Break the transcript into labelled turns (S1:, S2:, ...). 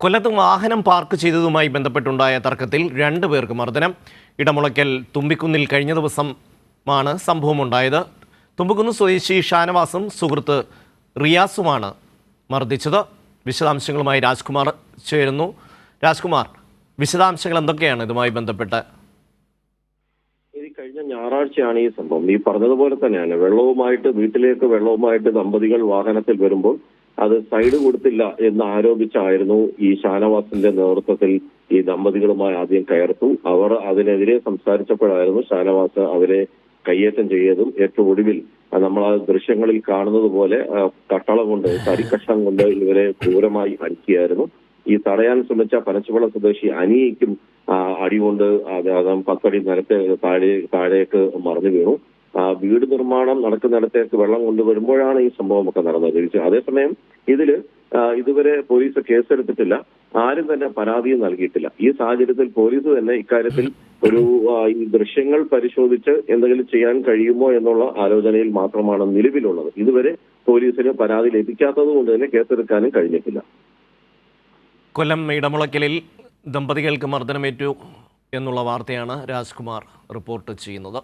S1: കൊല്ലത്ത് വാഹനം പാർക്ക് ചെയ്തതുമായി ബന്ധപ്പെട്ടുണ്ടായ തർക്കത്തിൽ രണ്ടു പേർക്ക് മർദ്ദനം. ഇടമുളയ്ക്കൽ തുമ്പിക്കുന്നിൽ കഴിഞ്ഞ ദിവസമാണ് സംഭവമുണ്ടായത്. തുമ്പിക്കുന്ന് സ്വദേശി ഷാനവാസും സുഹൃത്ത് റിയാസുമാണ് മർദ്ദിച്ചത്. വിശദാംശങ്ങളുമായി രാജ്കുമാർ ചേരുന്നു. രാജ്കുമാർ വിശദാംശങ്ങൾ എന്തൊക്കെയാണ് ഇതുമായി ബന്ധപ്പെട്ട്?
S2: കഴിഞ്ഞ ഞായറാഴ്ചയാണ് ഈ സംഭവം. ഈ പറഞ്ഞതുപോലെ തന്നെയാണ്. വെള്ളവുമായിട്ട് വീട്ടിലേക്ക് വെള്ളവുമായിട്ട് ദമ്പതികൾ വാഹനത്തിൽ വരുമ്പോൾ അത് സൈഡ് കൊടുത്തില്ല എന്ന് ആരോപിച്ചായിരുന്നു ഈ ഷാനവാസിന്റെ നേതൃത്വത്തിൽ ഈ ദമ്പതികളുമായി ആദ്യം കയർത്തു. അവർ അതിനെതിരെ സംസാരിച്ചപ്പോഴായിരുന്നു ഷാനവാസ് അവരെ കയ്യേറ്റം ചെയ്തതും ഏറ്റവും ഒടുവിൽ നമ്മൾ ആ ദൃശ്യങ്ങളിൽ കാണുന്നത് പോലെ കട്ടള കൊണ്ട് തരിക്കഷ്ണം കൊണ്ട് ഇവരെ ക്രൂരമായി അടിക്കുകയായിരുന്നു. ഈ തടയാൻ ശ്രമിച്ച പനച്ചുവള സ്വദേശി അനിയയ്ക്കും അടികൊണ്ട് അത് പത്തടി നിരത്തെ താഴെ താഴേക്ക് മറിഞ്ഞു വീണു. വീട് നിർമ്മാണം നടക്കുന്നിടത്തേക്ക് വെള്ളം കൊണ്ടുവരുമ്പോഴാണ് ഈ സംഭവമൊക്കെ നടന്നത്. തിരിച്ചു അതേസമയം ഇതിൽ ഇതുവരെ പോലീസ് കേസെടുത്തിട്ടില്ല. ആരും തന്നെ പരാതിയും നൽകിയിട്ടില്ല. ഈ സാഹചര്യത്തിൽ പോലീസ് തന്നെ ഇക്കാര്യത്തിൽ ഒരു ഈ ദൃശ്യങ്ങൾ പരിശോധിച്ച് എന്തെങ്കിലും ചെയ്യാൻ കഴിയുമോ എന്നുള്ള ആലോചനയിൽ മാത്രമാണ് നിലവിലുള്ളത്. ഇതുവരെ പോലീസിന് പരാതി ലഭിക്കാത്തത് കൊണ്ട് തന്നെ കേസെടുക്കാനും കഴിഞ്ഞിട്ടില്ല.
S1: കൊല്ലം ഇടമുളക്കലിൽ ദമ്പതികൾക്ക് മർദ്ദനമേറ്റു എന്നുള്ള വാർത്തയാണ് രാജ്കുമാർ റിപ്പോർട്ട് ചെയ്യുന്നത്.